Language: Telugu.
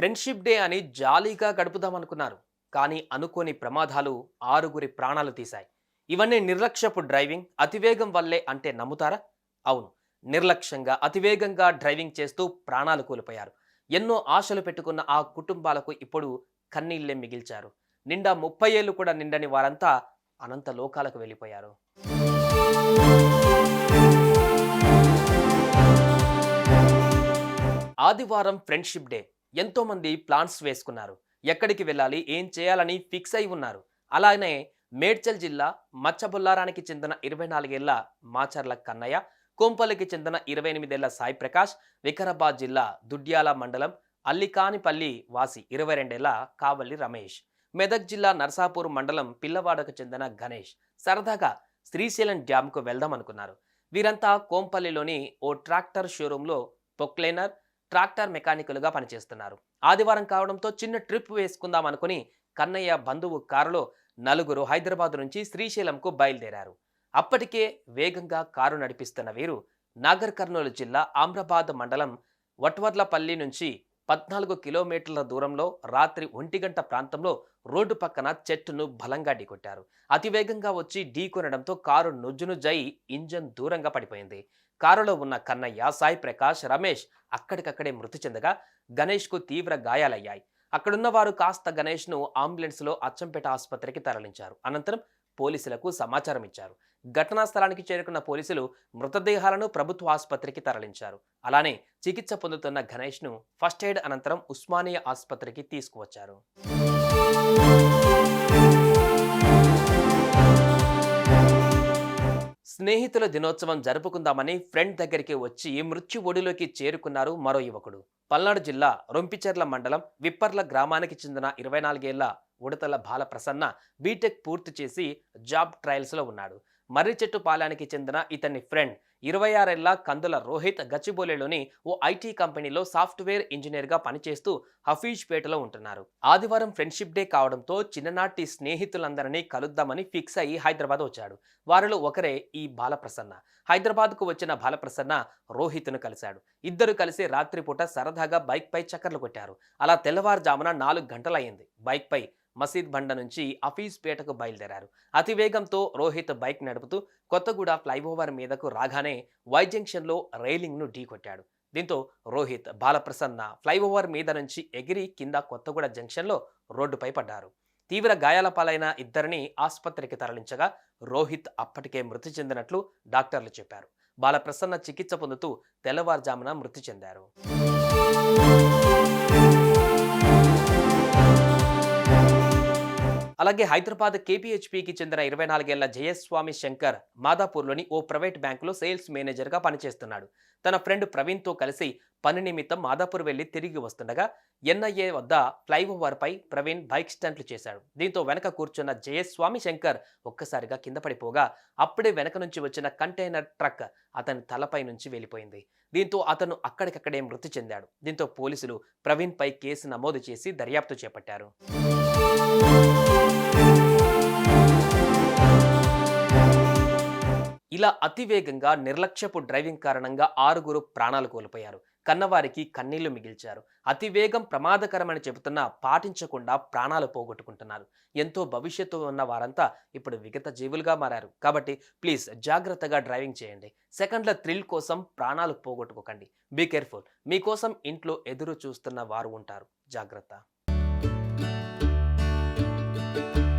ఫ్రెండ్షిప్ డే అని జాలీగా గడుపుదామనుకున్నారు. కానీ అనుకోని ప్రమాదాలు ఆరుగురి ప్రాణాలు తీశాయి. ఇవన్నీ నిర్లక్ష్యపు డ్రైవింగ్ అతివేగం వల్లే అంటే నమ్ముతారా? అవును. నిర్లక్ష్యంగా అతివేగంగా డ్రైవింగ్ చేస్తూ ప్రాణాలు కోల్పోయారు. ఎన్నో ఆశలు పెట్టుకున్న ఆ కుటుంబాలకు ఇప్పుడు కన్నీళ్ళే మిగిల్చారు. నిండా ముప్పై ఏళ్ళు కూడా నిండని వారంతా అనంత లోకాలకు వెళ్ళిపోయారు. ఆదివారం ఫ్రెండ్షిప్ డే. ఎంతోమంది ప్లాన్స్ వేసుకున్నారు. ఎక్కడికి వెళ్ళాలి ఏం చేయాలని ఫిక్స్ అయి ఉన్నారు. అలానే మేడ్చల్ జిల్లా మచ్చబుల్లారానికి చెందిన ఇరవై నాలుగేళ్ళ మాచర్ల కన్నయ్య కోంపల్లికి చెందిన ఇరవై ఎనిమిదేళ్ళ సాయి ప్రకాష్ వికారాబాద్ జిల్లా దుడ్యాల మండలం అల్లికానిపల్లి వాసి ఇరవై రెండేళ్ళ కావల్లి రమేష్. మెదక్ జిల్లా నర్సాపూర్ మండలం పిల్లవాడకు చెందిన గణేష్ సరదాగా శ్రీశైలం డ్యాంకు వెళ్దాం అనుకున్నారు వీరంతా కోంపల్లిలోని ఓ ట్రాక్టర్ షోరూంలో పొక్లైనర్ ట్రాక్టర్ మెకానికులుగా పనిచేస్తున్నారు. ఆదివారం కావడంతో చిన్న ట్రిప్ వేసుకుందాం అనుకుని కన్నయ్య బంధువు కారులో నలుగురు హైదరాబాద్ నుంచి శ్రీశైలంకు బయలుదేరారు. అప్పటికే వేగంగా కారు నడిపిస్తున్న వీరు నాగర్ కర్నూలు జిల్లా ఆమ్రాబాద్ మండలం వట్వర్లపల్లి నుంచి పద్నాలుగు కిలోమీటర్ల దూరంలో రాత్రి ఒంటి గంట ప్రాంతంలో రోడ్డు పక్కన చెట్టును బలంగా ఢీకొట్టారు. అతివేగంగా వచ్చి ఢీకొనడంతో కారు నుజ్జునుజ్జై ఇంజన్ దూరంగా పడిపోయింది. కారులో ఉన్న కన్నయ్య సాయి ప్రకాష్ రమేష్ అక్కడికక్కడే మృతి చెందగా గణేష్కు తీవ్ర గాయాలయ్యాయి. అక్కడున్న వారు కాస్త గణేష్ను అంబులెన్స్లో అచ్చంపేట ఆసుపత్రికి తరలించారు. అనంతరం పోలీసులకు సమాచారం ఇచ్చారు ఘటనా స్థలానికి చేరుకున్న పోలీసులు మృతదేహాలను ప్రభుత్వ ఆసుపత్రికి తరలించారు. అలానే చికిత్స పొందుతున్న గణేష్ను ఫస్ట్ ఎయిడ్ అనంతరం ఉస్మానియా ఆసుపత్రికి తీసుకువచ్చారు. స్నేహితుల దినోత్సవం జరుపుకుందామని ఫ్రెండ్ దగ్గరికి వచ్చి మృత్యు ఒడిలోకి చేరుకున్నారు మరో యువకుడు. పల్నాడు జిల్లా రొంపిచెర్ల మండలం విప్పర్ల గ్రామానికి చెందిన ఇరవై నాలుగేళ్ళ ఉడతల బాలప్రసన్న బీటెక్ పూర్తి చేసి జాబ్ ట్రయల్స్లో ఉన్నాడు. మర్రిచెట్టు పాలానికి చెందిన ఇతని ఫ్రెండ్ ఇరవై ఆరేళ్ళ కందుల రోహిత్ గచ్చిబౌలిలోని ఓ ఐటీ కంపెనీలో సాఫ్ట్వేర్ ఇంజనీర్గా పనిచేస్తూ హఫీజ్పేటలో ఉంటున్నారు. ఆదివారం ఫ్రెండ్షిప్ డే కావడంతో చిన్ననాటి స్నేహితులందరినీ కలుద్దామని ఫిక్స్ అయ్యి హైదరాబాద్ వచ్చాడు. వారిలో ఒకరే ఈ బాలప్రసన్న హైదరాబాద్కు వచ్చిన బాలప్రసన్న రోహిత్ను కలిశాడు. ఇద్దరు కలిసి రాత్రిపూట సరదాగా బైక్పై చక్కర్లు కొట్టారు. అలా తెల్లవారుజామున నాలుగు గంటలయ్యింది. బైక్పై మసీద్ బండ నుంచి పేటకు బయలుదేరారు. అతివేగంతో రోహిత్ బైక్ నడుపుతూ కొత్తగూడ ఫ్లైఓవర్ మీదకు రాగానే వై జంక్షన్లో రైలింగ్ను ఢీకొట్టాడు. దీంతో రోహిత్ బాలప్రసన్న ఫ్లైఓవర్ మీద నుంచి ఎగిరి కింద కొత్తగూడ జంక్షన్లో రోడ్డుపై పడ్డారు. తీవ్ర గాయాల పాలైన ఇద్దరిని ఆసుపత్రికి తరలించగా రోహిత్ అప్పటికే మృతి చెందినట్లు డాక్టర్లు చెప్పారు. బాలప్రసన్న చికిత్స పొందుతూ తెల్లవారుజామున మృతి చెందారు. అలాగే హైదరాబాద్ కేపీహెచ్పీకి చెందిన ఇరవై నాలుగేళ్ళ జయస్వామి శంకర్ మాదాపూర్లోని ఓ ప్రైవేట్ బ్యాంకులో సేల్స్ మేనేజర్గా పనిచేస్తున్నాడు. తన ఫ్రెండ్ ప్రవీణ్తో కలిసి పని నిమిత్తం మాదాపూర్ వెళ్ళి తిరిగి వస్తుండగా ఎన్ఐఏ వద్ద ఫ్లైఓవర్పై ప్రవీణ్ బైక్ స్టంట్లు చేశాడు. దీంతో వెనక కూర్చున్న జయస్వామి శంకర్ ఒక్కసారిగా కింద పడిపోగా అప్పుడే వెనక నుంచి వచ్చిన కంటైనర్ ట్రక్ అతని తలపై నుంచి వెళ్ళిపోయింది. దీంతో అతను అక్కడికక్కడే మృతి చెందాడు. దీంతో పోలీసులు ప్రవీణ్పై కేసు నమోదు చేసి దర్యాప్తు చేపట్టారు. ఇలా అతివేగంగా నిర్లక్ష్యపు డ్రైవింగ్ కారణంగా ఆరుగురు ప్రాణాలు కోల్పోయారు. కన్నవారికి కన్నీళ్ళు మిగిల్చారు. అతివేగం ప్రమాదకరమని చెబుతున్నా పాటించకుండా ప్రాణాలు పోగొట్టుకుంటున్నారు. ఎంతో భవిష్యత్తు ఉన్న వారంతా ఇప్పుడు విగత జీవులుగా మారారు. కాబట్టి ప్లీజ్ జాగ్రత్తగా డ్రైవింగ్ చేయండి. సెకండ్ల థ్రిల్ కోసం ప్రాణాలు పోగొట్టుకోకండి. Be careful. మీకోసం ఇంట్లో ఎదురు చూస్తున్న వారు ఉంటారు. జాగ్రత్త. you